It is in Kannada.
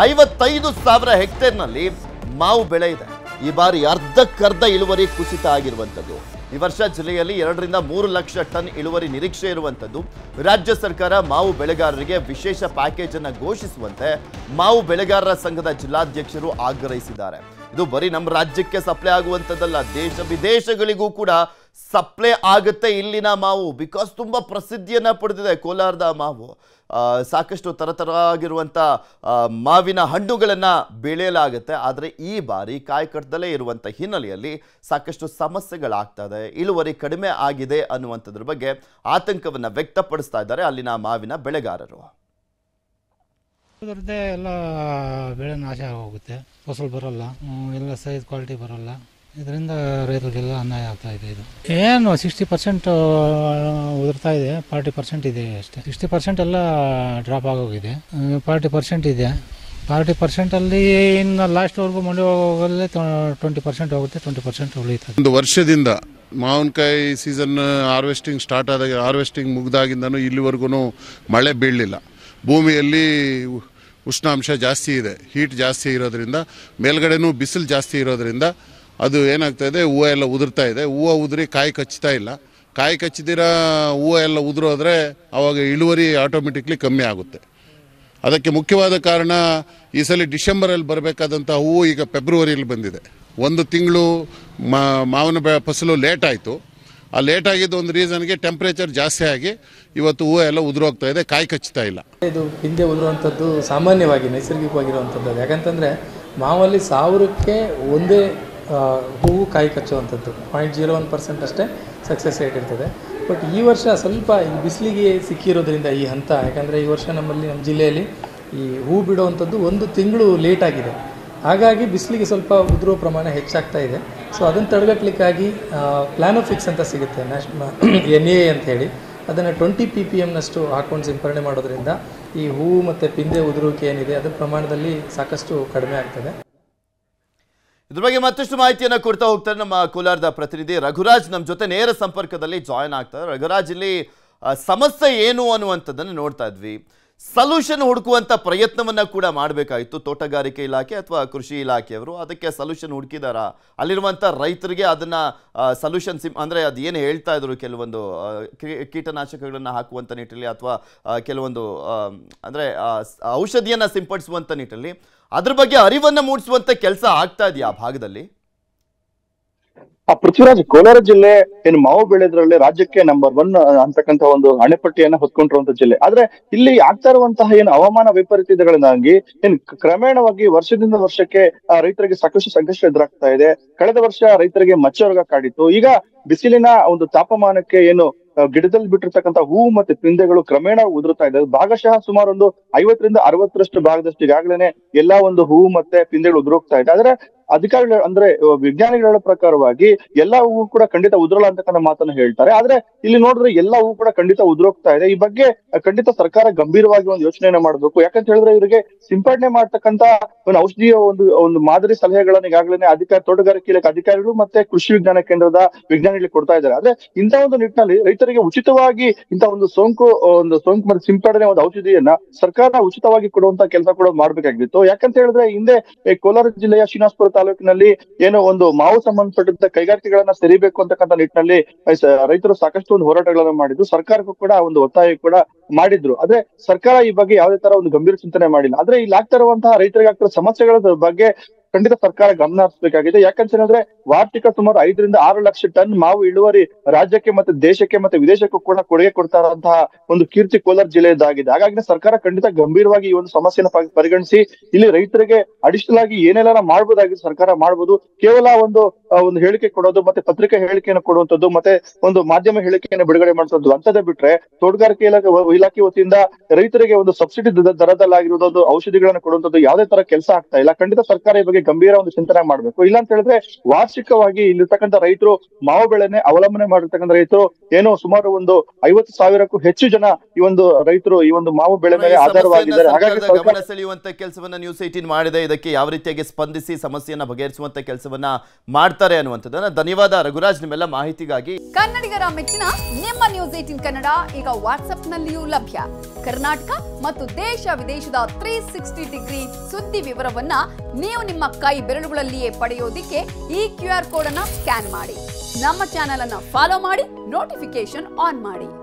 ಐವತ್ತೈದು ಸಾವಿರ ಹೆಕ್ಟೇರ್ನಲ್ಲಿ ಮಾವು ಬೆಳೆ ಇದೆ. ಈ ಬಾರಿ ಅರ್ಧಕ್ಕರ್ಧ ಇಳುವರಿ ಕುಸಿತ ಆಗಿರುವಂಥದ್ದು. ಈ ವರ್ಷ ಜಿಲ್ಲೆಯಲ್ಲಿ ಎರಡರಿಂದ ಮೂರು ಲಕ್ಷ ಟನ್ ಇಳುವರಿ ನಿರೀಕ್ಷೆ ಇರುವಂಥದ್ದು. ರಾಜ್ಯ ಸರ್ಕಾರ ಮಾವು ಬೆಳೆಗಾರರಿಗೆ ವಿಶೇಷ ಪ್ಯಾಕೇಜ್ ಅನ್ನು ಘೋಷಿಸುವಂತೆ ಮಾವು ಬೆಳೆಗಾರರ ಸಂಘದ ಜಿಲ್ಲಾಧ್ಯಕ್ಷರು ಆಗ್ರಹಿಸಿದ್ದಾರೆ. ಇದು ಬರೀ ನಮ್ಮ ರಾಜ್ಯಕ್ಕೆ ಸಪ್ಲೈ ಆಗುವಂಥದ್ದಲ್ಲ, ದೇಶ ವಿದೇಶಗಳಿಗೂ ಕೂಡ ಸಪ್ಲೈ ಆಗುತ್ತೆ ಇಲ್ಲಿನ ಮಾವು. ಬಿಕಾಸ್ ತುಂಬ ಪ್ರಸಿದ್ಧಿಯನ್ನ ಪಡೆದಿದೆ ಕೋಲಾರದ ಮಾವು. ಸಾಕಷ್ಟು ತರತರವಾಗಿರುವಂಥ ಆ, ಮಾವಿನ ಹಣ್ಣುಗಳನ್ನು ಬೆಳೆಯಲಾಗುತ್ತೆ. ಆದರೆ ಈ ಬಾರಿ ಕಾಯಿ ಕಟ್ಟದಲ್ಲೇ ಇರುವಂಥ ಹಿನ್ನೆಲೆಯಲ್ಲಿ ಸಾಕಷ್ಟು ಸಮಸ್ಯೆಗಳಾಗ್ತದೆ. ಇಳುವರಿ ಕಡಿಮೆ ಆಗಿದೆ ಅನ್ನುವಂಥದ್ರ ಬಗ್ಗೆ ಆತಂಕವನ್ನು ವ್ಯಕ್ತಪಡಿಸ್ತಾ ಇದ್ದಾರೆ ಅಲ್ಲಿನ ಮಾವಿನ ಬೆಳೆಗಾರರು. ಎಲ್ಲ ಬೆಳೆ ನಾಶ ಆಗೋಗುತ್ತೆ. ಫಸಲು ಬರೋಲ್ಲ. ಎಲ್ಲ ಸೈಜ್ ಕ್ವಾಲಿಟಿ ಬರೋಲ್ಲ. ಇದರಿಂದ ರೈತರಿಗೆಲ್ಲ ಅನ್ಯಾಯ ಆಗ್ತಾ ಇದೆ ಇದು. ಏನು ಸಿಕ್ಸ್ಟಿ ಪರ್ಸೆಂಟ್ ಉದುರ್ತಾ ಇದೆ ಫಾರ್ಟಿ ಪರ್ಸೆಂಟ್ ಇದೆ ಅಷ್ಟೇ. ಸಿಕ್ಸ್ಟಿ ಪರ್ಸೆಂಟ್ ಎಲ್ಲ ಡ್ರಾಪ್ ಆಗೋಗಿದೆ. ಫಾರ್ಟಿ ಪರ್ಸೆಂಟ್ ಇದೆ. ಫಾರ್ಟಿ ಪರ್ಸೆಂಟಲ್ಲಿ ಇನ್ನು ಲಾಸ್ಟ್ವರೆಗೂ ಮಂಡಿ ಹೋಗೋಲ್ಲೇ ಟ್ವೆಂಟಿ ಪರ್ಸೆಂಟ್ ಹೋಗುತ್ತೆ ಟ್ವೆಂಟಿ ಪರ್ಸೆಂಟ್ ಉಳಿಯುತ್ತೆ. ಒಂದು ವರ್ಷದಿಂದ ಮಾವಿನಕಾಯಿ ಸೀಸನ್ ಹಾರ್ವೆಸ್ಟಿಂಗ್ ಸ್ಟಾರ್ಟ್ ಆದಾಗ ಹಾರ್ವೆಸ್ಟಿಂಗ್ ಮುಗ್ದಾಗಿಂದನೂ ಇಲ್ಲಿವರೆಗೂ ಮಳೆ ಬೀಳಲಿಲ್ಲ. ಭೂಮಿಯಲ್ಲಿ ಉಷ್ಣಾಂಶ ಜಾಸ್ತಿ ಇದೆ ಹೀಟ್ ಜಾಸ್ತಿ ಇರೋದ್ರಿಂದ, ಮೇಲ್ಗಡೆನೂ ಬಿಸಿಲು ಜಾಸ್ತಿ ಇರೋದ್ರಿಂದ ಅದು ಏನಾಗ್ತಾ ಇದೆ, ಹೂವು ಎಲ್ಲ ಉದುರ್ತಾ ಇದೆ. ಹೂವು ಉದುರಿ ಕಾಯಿ ಕಚ್ತಾ ಇಲ್ಲ. ಕಾಯಿ ಕಚ್ಚಿದಿರ ಹೂವು ಎಲ್ಲ ಉದುರೋದ್ರೆ ಅವಾಗ ಇಳುವರಿ ಆಟೋಮೆಟಿಕ್ಲಿ ಕಮ್ಮಿ ಆಗುತ್ತೆ. ಅದಕ್ಕೆ ಮುಖ್ಯವಾದ ಕಾರಣ ಈ ಸಲ ಡಿಸೆಂಬರಲ್ಲಿ ಬರಬೇಕಾದಂಥ ಹೂವು ಈಗ ಫೆಬ್ರವರಿಯಲ್ಲಿ ಬಂದಿದೆ. ಒಂದು ತಿಂಗಳು ಮಾವಿನ ಬೆ, ಫಸಲು ಲೇಟ್ ಆಯಿತು. ಆ ಲೇಟ್ ಆಗಿದ್ದು ಒಂದು ರೀಸನ್ಗೆ ಟೆಂಪ್ರೇಚರ್ ಜಾಸ್ತಿ ಆಗಿ ಇವತ್ತು ಹೂವು ಎಲ್ಲ ಉದುರೋಗ್ತಾ ಇದೆ, ಕಾಯಿ ಕಚ್ತಾ ಇಲ್ಲ. ಇದು ಹಿಂದೆ ಉದುರುವಂಥದ್ದು ಸಾಮಾನ್ಯವಾಗಿ, ನೈಸರ್ಗಿಕವಾಗಿರುವಂಥದ್ದು ಯಾಕಂತಂದರೆ ಮಾವಲ್ಲಿ ಸಾವಿರಕ್ಕೆ ಒಂದೇ ಹೂವು ಕಾಯಿ ಕಚ್ಚುವಂಥದ್ದು. ಪಾಯಿಂಟ್ ಜೀರೋ ಒನ್ ಪರ್ಸೆಂಟ್ ಅಷ್ಟೇ ಸಕ್ಸಸ್ ರೇಟ್ ಇರ್ತದೆ. ಬಟ್ ಈ ವರ್ಷ ಸ್ವಲ್ಪ ಈ ಬಿಸಿಲಿಗೆ ಸಿಕ್ಕಿರೋದ್ರಿಂದ ಈ ಹಂತ, ಯಾಕಂದರೆ ಈ ವರ್ಷ ನಮ್ಮಲ್ಲಿ ನಮ್ಮ ಜಿಲ್ಲೆಯಲ್ಲಿ ಈ ಹೂ ಬಿಡುವಂಥದ್ದು ಒಂದು ತಿಂಗಳು ಲೇಟ್ ಆಗಿದೆ. ಹಾಗಾಗಿ ಬಿಸಿಲಿಗೆ ಸ್ವಲ್ಪ ಉದುರುವ ಪ್ರಮಾಣ ಹೆಚ್ಚಾಗ್ತಾ ಇದೆ. ಸೊ ಅದನ್ನು ತಡೆಗಟ್ಟಲಿಕ್ಕಾಗಿ ಪ್ಲಾನೋಫಿಕ್ಸ್ ಅಂತ ಸಿಗುತ್ತೆ ನ್ಯಾಷ್ ಎನ್ ಎ ಅಂತ ಹೇಳಿ. ಅದನ್ನು ಟ್ವೆಂಟಿ ಪಿ ಪಿ ಎಮ್ನಷ್ಟು ಹಾಕೊಂಡು ಸಿಂಪರಣೆ ಮಾಡೋದ್ರಿಂದ ಈ ಹೂವು ಮತ್ತು ಪಿಂದೆ ಉದುರುವಿಕೆ ಏನಿದೆ, ಅದರ ಪ್ರಮಾಣದಲ್ಲಿ ಸಾಕಷ್ಟು ಕಡಿಮೆ ಆಗ್ತದೆ. ಇದ್ರ ಬಗ್ಗೆ ಮತ್ತಷ್ಟು ಮಾಹಿತಿಯನ್ನು ಕೊಡ್ತಾ ಹೋಗ್ತಾರೆ ನಮ್ಮ ಕೋಲಾರದ ಪ್ರತಿನಿಧಿ ರಘುರಾಜ್. ನಮ್ಮ ಜೊತೆ ನೇರ ಸಂಪರ್ಕದಲ್ಲಿ ಜಾಯ್ನ್ ಆಗ್ತಾರೆ. ರಘುರಾಜ್, ಇಲ್ಲಿ ಸಮಸ್ಯೆ ಏನು ಅನ್ನುವಂಥದ್ದನ್ನು ನೋಡ್ತಾ ಇದ್ವಿ. ಸೊಲ್ಯೂಷನ್ ಹುಡುಕುವಂತ ಪ್ರಯತ್ನವನ್ನ ಕೂಡ ಮಾಡಬೇಕಾಯಿತು ತೋಟಗಾರಿಕೆ ಇಲಾಖೆ ಅಥವಾ ಕೃಷಿ ಇಲಾಖೆಯವರು. ಅದಕ್ಕೆ ಸಲ್ಯೂಷನ್ ಹುಡುಕಿದಾರ. ಅಲ್ಲಿರುವಂಥ ರೈತರಿಗೆ ಅದನ್ನ ಸಲ್ಯೂಷನ್ ಸಿಮ್, ಅಂದ್ರೆ ಅದು ಏನು ಹೇಳ್ತಾ ಇದ್ರು ಕೆಲವೊಂದು ಕೀಟನಾಶಕಗಳನ್ನು ಹಾಕುವಂಥ ನಿಟ್ಟಿನಲ್ಲಿ ಅಥವಾ ಕೆಲವೊಂದು ಅಂದರೆ ಅಂದ್ರೆ ಸಿಂಪಡಿಸುವಂಥ ನಿಟ್ಟಲ್ಲಿ ಔಷಧಿಯನ್ನ ಅದ್ರ ಬಗ್ಗೆ ಅರಿವನ್ನ ಮೂಡಿಸುವಂತ ಕೆಲಸ ಆಗ್ತಾ ಇದೆಯಾ ಆ ಭಾಗದಲ್ಲಿ? ಆ ಪೃಥ್ವಿರಾಜ್ ಕೋಲಾರ ಜಿಲ್ಲೆ ಏನು ಮಾವು ಬೆಳೆದ್ರಲ್ಲಿ ರಾಜ್ಯಕ್ಕೆ ನಂಬರ್ ಒನ್ ಅಂತಕ್ಕಂತ ಒಂದು ಅಣೆಪಟ್ಟಿಯನ್ನ ಹೊತ್ಕೊಂಡಿರುವಂತ ಜಿಲ್ಲೆ. ಆದ್ರೆ ಇಲ್ಲಿ ಆಗ್ತಾ ಇರುವಂತಹ ಏನು ಹವಾಮಾನ ವೈಪರೀತ್ಯಗಳಿಂದಾಗಿ ಏನು ಕ್ರಮೇಣವಾಗಿ ವರ್ಷದಿಂದ ವರ್ಷಕ್ಕೆ ರೈತರಿಗೆ ಸಾಕಷ್ಟು ಸಂಕಷ್ಟ ಎದುರಾಗ್ತಾ ಇದೆ. ಕಳೆದ ವರ್ಷ ರೈತರಿಗೆ ಮಚ್ಚ ಕಾಡಿತ್ತು. ಈಗ ಬಿಸಿಲಿನ ಒಂದು ತಾಪಮಾನಕ್ಕೆ ಏನು ಗಿಡದಲ್ಲಿ ಬಿಟ್ಟಿರ್ತಕ್ಕಂಥ ಹೂವು ಮತ್ತೆ ಪಿಂದೆಗಳು ಕ್ರಮೇಣ ಉದುರುತ್ತಾ ಇದೆ. ಭಾಗಶಃ ಸುಮಾರು ಒಂದು ಐವತ್ತರಿಂದ ಅರವತ್ತರಷ್ಟು ಭಾಗದಷ್ಟು ಈಗಾಗಲೇ ಎಲ್ಲಾ ಒಂದು ಹೂವು ಮತ್ತೆ ಪಿಂದೆಗಳು ಉದುರೋಗ್ತಾ ಇದೆ. ಆದ್ರೆ ಅಧಿಕಾರಿಗಳು ಅಂದ್ರೆ ವಿಜ್ಞಾನಿಗಳ ಪ್ರಕಾರವಾಗಿ ಎಲ್ಲಾ ಹೂವು ಕೂಡ ಖಂಡಿತ ಉದುರಲ್ಲ ಅಂತಕ್ಕಂಥ ಮಾತನ್ನ ಹೇಳ್ತಾರೆ. ಆದ್ರೆ ಇಲ್ಲಿ ನೋಡಿದ್ರೆ ಎಲ್ಲಾ ಹೂವು ಕೂಡ ಖಂಡಿತ ಉದುರೋಗ್ತಾ ಇದೆ. ಈ ಬಗ್ಗೆ ಖಂಡಿತ ಸರ್ಕಾರ ಗಂಭೀರವಾಗಿ ಒಂದು ಯೋಚನೆಯನ್ನ ಮಾಡಬೇಕು. ಯಾಕಂತ ಹೇಳಿದ್ರೆ ಇವರಿಗೆ ಸಿಂಪಡಣೆ ಮಾಡ್ತಕ್ಕಂತ ಒಂದು ಔಷಧಿಯ ಒಂದು ಒಂದು ಮಾದರಿ ಸಲಹೆಗಳನ್ನ ಈಗಾಗಲೇ ಅಧಿಕಾರ, ತೋಟಗಾರಿಕೆ ಇಲಾಖೆ ಅಧಿಕಾರಿಗಳು ಮತ್ತೆ ಕೃಷಿ ವಿಜ್ಞಾನ ಕೇಂದ್ರದ ವಿಜ್ಞಾನಿಗಳಿಗೆ ಕೊಡ್ತಾ ಇದ್ದಾರೆ. ಆದ್ರೆ ಇಂತಹ ಒಂದು ನಿಟ್ಟಿನಲ್ಲಿ ರೈತರಿಗೆ ಉಚಿತವಾಗಿ ಇಂತಹ ಒಂದು ಸೋಂಕು ಒಂದು ಸೋಂಕು ಮತ್ತೆ ಸಿಂಪಡಣೆ ಒಂದು ಔಷಧಿಯನ್ನ ಸರ್ಕಾರ ಉಚಿತವಾಗಿ ಕೊಡುವಂತ ಕೆಲಸ ಕೂಡ ಮಾಡ್ಬೇಕಾಗಿತ್ತು. ಯಾಕಂತ ಹೇಳಿದ್ರೆ ಹಿಂದೆ ಕೋಲಾರ ಜಿಲ್ಲೆಯ ಶ್ರೀನಿವಾಸಪುರ ತಾಲೂಕಿನಲ್ಲಿ ಏನೋ ಒಂದು ಮಾವು ಸಂಬಂಧಪಟ್ಟಂತ ಕೈಗಾರಿಕೆಗಳನ್ನ ತೆರಿಬೇಕು ಅಂತಕ್ಕಂಥ ನಿಟ್ಟಿನಲ್ಲಿ ರೈತರು ಸಾಕಷ್ಟು ಒಂದು ಹೋರಾಟಗಳನ್ನ ಮಾಡಿದ್ರು. ಸರ್ಕಾರಕ್ಕೂ ಕೂಡ ಒಂದು ಒತ್ತಾಯ ಕೂಡ ಮಾಡಿದ್ರು. ಆದ್ರೆ ಸರ್ಕಾರ ಈ ಬಗ್ಗೆ ಯಾವುದೇ ತರ ಒಂದು ಗಂಭೀರ ಚಿಂತನೆ ಮಾಡಿಲ್ಲ. ಆದ್ರೆ ಇಲ್ಲಿ ಆಗ್ತಾ ಇರುವಂತಹ ರೈತರಿಗೆ ಆಗ್ತಿರೋ ಸಮಸ್ಯೆಗಳ ಬಗ್ಗೆ ಖಂಡಿತ ಸರ್ಕಾರ ಗಮನ ಹರಿಸಬೇಕಾಗಿದೆ. ಯಾಕಂತ ಹೇಳಿದ್ರೆ ವಾರ್ಷಿಕ ಸುಮಾರು ಐದರಿಂದ ಆರು ಲಕ್ಷ ಟನ್ ಮಾವು ಇಳುವರಿ ರಾಜ್ಯಕ್ಕೆ ಮತ್ತೆ ದೇಶಕ್ಕೆ ಮತ್ತೆ ವಿದೇಶಕ್ಕೂ ಕೂಡ ಕೊಡುಗೆ ಕೊಡ್ತಾ ಇರುವಂತಹ ಒಂದು ಕೀರ್ತಿ ಕೋಲಾರ ಜಿಲ್ಲೆಯದಾಗಿದೆ ಹಾಗಾಗಿ ಸರ್ಕಾರ ಖಂಡಿತ ಗಂಭೀರವಾಗಿ ಈ ಒಂದು ಸಮಸ್ಯೆನ ಪರಿಗಣಿಸಿ ಇಲ್ಲಿ ರೈತರಿಗೆ ಅಡಿಷನಲ್ ಆಗಿ ಏನೆಲ್ಲ ಮಾಡಬಹುದಾಗಿದೆ ಸರ್ಕಾರ ಮಾಡಬಹುದು ಕೇವಲ ಒಂದು ಒಂದು ಹೇಳಿಕೆ ಕೊಡೋದು ಮತ್ತೆ ಪತ್ರಿಕಾ ಹೇಳಿಕೆಯನ್ನು ಕೊಡುವಂತದ್ದು ಮತ್ತೆ ಒಂದು ಮಾಧ್ಯಮ ಹೇಳಿಕೆಯನ್ನು ಬಿಡುಗಡೆ ಮಾಡುವಂತದ್ದು ಅಂತದೇ ಬಿಟ್ರೆ ತೋಟಗಾರಿಕೆ ಇಲಾಖೆ ಇಲಾಖೆ ವತಿಯಿಂದ ರೈತರಿಗೆ ಒಂದು ಸಬ್ಸಿಡಿ ದರದಲ್ಲಿ ಆಗಿರುವುದು ಔಷಧಿಗಳನ್ನು ಕೊಡುವಂತದ್ದು ಯಾವುದೇ ತರ ಕೆಲಸ ಆಗ್ತಾ ಇಲ್ಲ. ಖಂಡಿತ ಸರ್ಕಾರ ಈ ಬಗ್ಗೆ ಗಂಭೀರ ಒಂದು ಚಿಂತನೆ ಮಾಡ್ಬೇಕು. ಇಲ್ಲ ಅಂತ ಹೇಳಿದ್ರೆ ವಾರ್ಷಿಕವಾಗಿ ಇಲ್ಲಿರ್ತಕ್ಕಂಥ ರೈತರು ಮಾವು ಬೆಳೆನೆ ಅವಲಂಬನೆ ಮಾಡಿರ್ತಕ್ಕಂಥ ರೈತರು ಏನೋ ಸುಮಾರು ಒಂದು ಐವತ್ತು ಸಾವಿರಕ್ಕೂ ಹೆಚ್ಚು ಜನ ಈ ಒಂದು ರೈತರು ಈ ಒಂದು ಮಾವು ಬೆಳೆ ಮೇಲೆ ಆಧಾರವಾಗಿದ್ದಾರೆ ಹಾಗಾಗಿ ಗಮನ ಸೆಳೆಯುವಂತ ಕೆಲಸವನ್ನ ನ್ಯೂಸ್ ಏಟೀನ್ ಮಾಡಿದೆ. ಇದಕ್ಕೆ ಯಾವ ರೀತಿಯಾಗಿ ಸ್ಪಂದಿಸಿ ಸಮಸ್ಯೆಯನ್ನ ಬಗೆಹರಿಸುವಂತ ಕೆಲಸವನ್ನ ಮಾಡ್ತಾರೆ ಅನ್ನುವಂಥದ್ದನ್ನ ಧನ್ಯವಾದ. ರಘುರಾಜ್ ನಿಮ್ಮೆಲ್ಲ ಮಾಹಿತಿಗಾಗಿ. ಕನ್ನಡಿಗರ ಮೆಚ್ಚಿನ ನಿಮ್ಮ ನ್ಯೂಸ್ ಏಟೀನ್ ಕನ್ನಡ ಈಗ ವಾಟ್ಸ್ಆಪ್ನಲ್ಲಿಯೂ ಲಭ್ಯ. ಕರ್ನಾಟಕ ಮತ್ತು ದೇಶ ವಿದೇಶದ ತ್ರೀ ಸಿಕ್ಸ್ಟಿ ಡಿಗ್ರಿ ಸುದ್ದಿ ವಿವರವನ್ನ ನೀವು ನಿಮ್ಮ ಕೈ ಬೆರಳುಗಳಲ್ಲಿಯೇ ಪಡೆಯೋದಿಕ್ಕೆ ಈ ಕ್ಯೂ ಆರ್ ಕೋಡ್ ಅನ್ನ ಸ್ಕ್ಯಾನ್ ಮಾಡಿ. ನಮ್ಮ ಚಾನೆಲ್ ಅನ್ನ ಫಾಲೋ ಮಾಡಿ ನೋಟಿಫಿಕೇಶನ್ ಆನ್ ಮಾಡಿ.